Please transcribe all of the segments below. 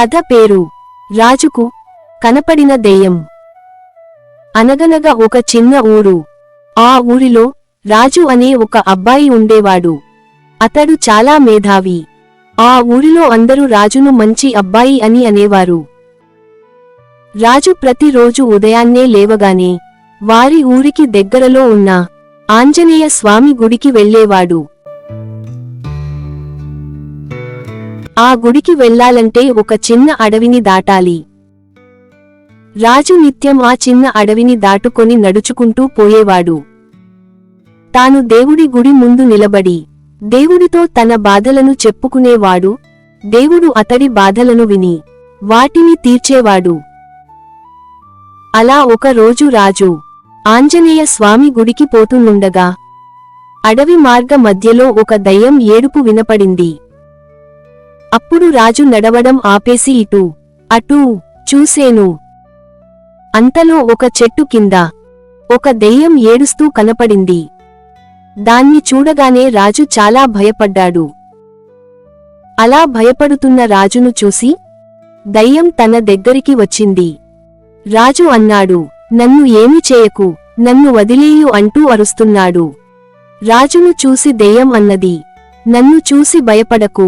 కథ పేరు రాజుకు కనపడిన దెయ్యం. అనగనగా ఒక చిన్న ఊరు. ఆ ఊరిలో రాజు అనే ఒక అబ్బాయి ఉండేవాడు. అతడు చాలా మేధావి. ఆ ఊరిలో అందరూ రాజును మంచి అబ్బాయి అని అనేవారు. రాజు ప్రతిరోజు ఉదయాన్నే లేవగానే వారి ఊరికి దగ్గరలో ఉన్న ఆంజనేయ స్వామి గుడికి వెళ్ళేవాడు. ఆ గుడికి వెళ్ళాలంటే ఒక చిన్న అడవిని దాటాలి. రాజు నిత్యం ఆ చిన్న అడవిని దాటుకొని నడుచుకుంటూ పోయేవాడు. తాను దేవుడి గుడి ముందు నిలబడి దేవుడితో తన బాధలను చెప్పుకునేవాడు దేవుడు అతడి బాధలను విని వాటిని తీర్చేవాడు. అలా ఒక రోజు రాజు ఆంజనేయ స్వామి గుడికి పోతుండగా అడవి మార్గ మధ్యలో ఒక దయ్యం ఏడుపు వినపడింది. అప్పుడు రాజు నడవడం ఆపేసి ఇటూ అటూ చూసేను. అంతలో ఒక చెట్టు కింద ఒక దెయ్యం ఏడుస్తూ కనపడింది. దాన్ని చూడగానే రాజు చాలా భయపడ్డాడు. అలా భయపడుతున్న రాజును చూసి దయ్యం తన దగ్గరికి వచ్చింది. రాజు అన్నాడు నన్ను ఏమి చేయకు నన్ను వదిలేయు అంటూ అరుస్తున్నాడు. రాజును చూసి దెయ్యం అన్నది నన్ను చూసి భయపడకు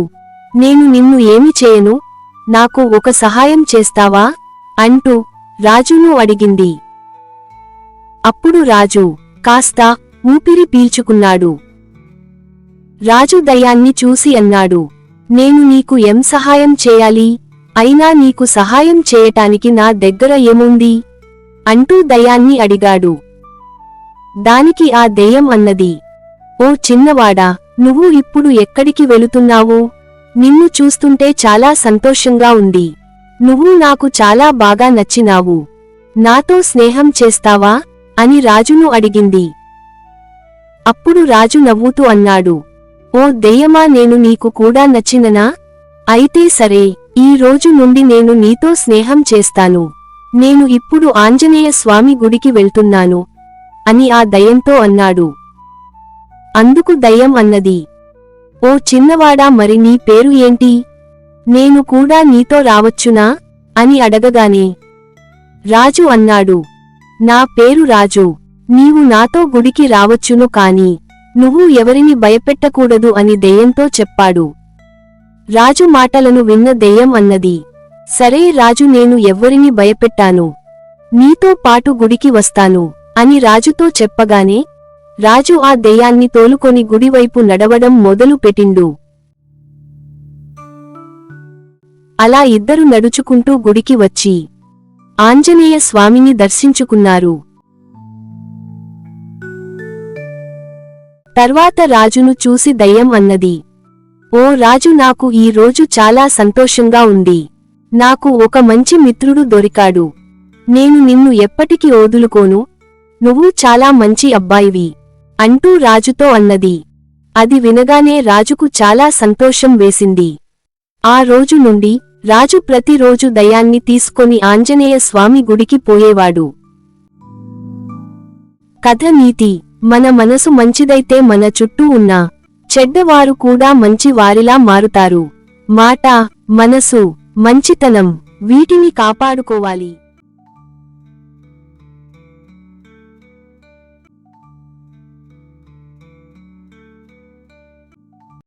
నేను నిన్ను ఏమి చేయను? నాకు ఒక సహాయం చేస్తావా? అంటూ రాజును అడిగింది. అప్పుడు రాజు కాస్త ఊపిరి పీల్చుకున్నాడు. రాజు దయాన్ని చూసి అన్నాడు నేను నీకు ఎం సహాయం చేయాలి? అయినా నీకు సహాయం చేయటానికి నా దగ్గర ఏముంది అంటూ దయాన్ని అడిగాడు. దానికి ఆ దెయ్యం అన్నది ఓ చిన్నవాడా నువ్వు ఇప్పుడు ఎక్కడికి వెళుతున్నావు? నిన్ను చూస్తుంటే చాలా సంతోషంగా ఉంది. నువ్వు నాకు చాలా బాగా నచ్చినావు. నాతో స్నేహం చేస్తావా? అని రాజును అడిగింది. అప్పుడు రాజు నవ్వుతూ అన్నాడు. ఓ దెయ్యమా నేను నీకు కూడా నచ్చిననా? అయితే సరే ఈ రోజు నుండి నేను నీతో స్నేహం చేస్తాను. నేను ఇప్పుడు ఆంజనేయ స్వామి గుడికి వెళ్తున్నాను. అని ఆ దయ్యంతో అన్నాడు. అందుకు దయ్యం అన్నది. ఓ చిన్నవాడా మరి నీ పేరు ఏంటి? నేను కూడా నీతో రావచ్చునా? అని అడగగానే. రాజు అన్నాడు. నా పేరు రాజు. నీవు నాతో గుడికి రావచ్చును కాని నువ్వు ఎవరిని భయపెట్టకూడదు అని దెయ్యంతో చెప్పాడు. రాజు మాటలను విన్న దెయ్యం అన్నది. సరే రాజు నేను ఎవ్వరిని భయపెట్టాను. నీతో పాటు గుడికి వస్తాను అని రాజుతో చెప్పగానే రాజు ఆ దెయ్యాన్ని తోలుకొని గుడివైపు నడవడం మొదలు పెట్టిండు. అలా ఇద్దరు నడుచుకుంటూ గుడికి వచ్చి ఆంజనేయ స్వామిని దర్శించుకున్నారు. తర్వాత రాజును చూసి దయ్యం అన్నది ఓ రాజు నాకు ఈ రోజు చాలా సంతోషంగా ఉంది. నాకు ఒక మంచి మిత్రుడు దొరికాడు. నేను నిన్ను ఎప్పటికి ఓదులుకోను. నువ్వు చాలా మంచి అబ్బాయివి. అంటూ రాజుతో అన్నది. అది వినగానే రాజుకు చాలా సంతోషం వేసింది. ఆ రోజు నుండి రాజు ప్రతిరోజు దయాన్ని తీసుకొని ఆంజనేయ స్వామి గుడికి పోయేవాడు. కథ నీతి. మన మనసు మంచిదైతే మన చుట్టూ ఉన్న చెడ్డవారు కూడా మంచి వారిలా మారుతారు. మాట మనసు మంచితనం వీటిని కాపాడుకోవాలి.